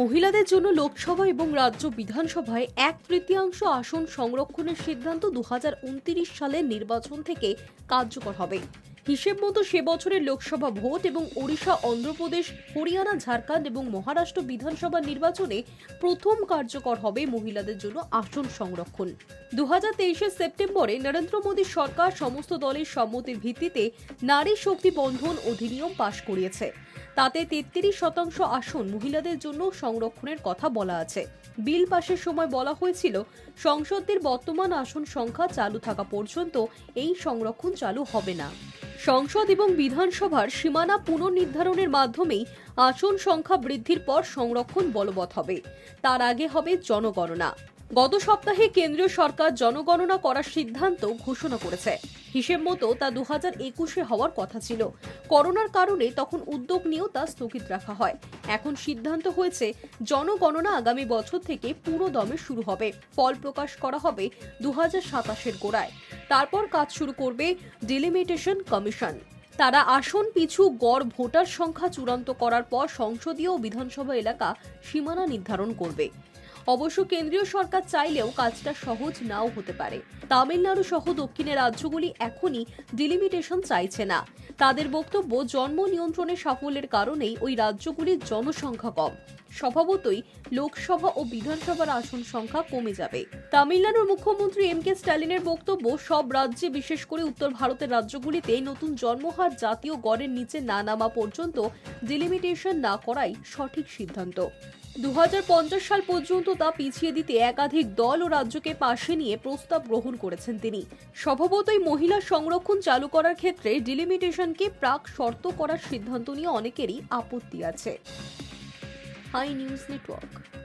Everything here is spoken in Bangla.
মহিলাদের জন্য লোকসভা এবং রাজ্য বিধানসভায় এক তৃতীয়াংশ আসন সংরক্ষণের সিদ্ধান্ত দু সালের নির্বাচন থেকে কার্যকর হবে। হিসেব মতো সে বছরের লোকসভা ভোট এবং ওড়িশা, অন্ধ্রপ্রদেশ, হরিয়ানা, ঝাড়খণ্ড এবং মহারাষ্ট্র বিধানসভা নির্বাচনে প্রথম কার্যকর হবে মহিলাদের জন্য আসন সংরক্ষণ। দু হাজার সেপ্টেম্বরে নরেন্দ্র মোদী সরকার সমস্ত দলের সম্মতির ভিত্তিতে নারী শক্তি বন্ধন অধিনিয়ম পাশ করিয়েছে। তাতে তেত্রিশ শতাংশ আসন মহিলাদের জন্য সংরক্ষণের কথা বলা আছে। বিল পাশের সময় বলা হয়েছিল সংসদের বর্তমান আসন সংখ্যা চালু থাকা পর্যন্ত এই সংরক্ষণ চালু হবে না। সংসদ এবং বিধানসভার সীমানা পুনর্নির্ধারণের মাধ্যমেই আসন সংখ্যা বৃদ্ধির পর সংরক্ষণ বলবৎ হবে। তার আগে হবে জনগণনা। গত সপ্তাহে কেন্দ্রীয় সরকার জনগণনা করার সিদ্ধান্ত ঘোষণা করেছে। হিসেব মতো তা দু হাজার একুশে হওয়ার কথা ছিল। করোনার কারণে তখন উদ্যোগ নিয়েও তা স্থগিত রাখা হয়। এখন সিদ্ধান্ত হয়েছে, জনগণনা আগামী বছর থেকে পুরো দমে শুরু হবে। ফল প্রকাশ করা হবে দু হাজার সাতাশের গোড়ায়। তারপর কাজ শুরু করবে ডিলিমিটেশন কমিশন তারা আসন পিছু গড় ভোটার সংখ্যা চূড়ান্ত করার পর সংসদীয় বিধানসভা এলাকা সীমানা নির্ধারণ করবে। অবশ্য কেন্দ্রীয় সরকার চাইলেও কাজটা সহজ নাও হতে পারে। তামিলনাড়ু সহ দক্ষিণের রাজ্যগুলি এখনই ডিলিমিটেশন চাইছে না। তাদের বক্তব্য, জন্ম নিয়ন্ত্রণের সাফল্যের কারণেই ওই রাজ্যগুলির জনসংখ্যা কম। স্বভাবতই লোকসভা ও বিধানসভার আসন সংখ্যা কমে যাবে। তামিলনাড়ুর মুখ্যমন্ত্রী এম কে স্ট্যালিনের বক্তব্য, সব রাজ্যে, বিশেষ করে উত্তর ভারতের রাজ্যগুলিতে নতুন জন্মহার জাতীয় গড়ের নিচে না নামা পর্যন্ত ডিলিমিটেশন না করাই সঠিক সিদ্ধান্ত। দু হাজার পঞ্চাশ সাল পর্যন্ত তা পিছিয়ে দিতে একাধিক দল ও রাজ্যকে পাশে নিয়ে প্রস্তাব গ্রহণ করেছেন তিনি। স্বভাবতই মহিলা সংরক্ষণ চালু করার ক্ষেত্রে ডিলিমিটেশনকে প্রাক শর্ত করার সিদ্ধান্ত নিয়ে অনেকেরই আপত্তি আছে। High news network.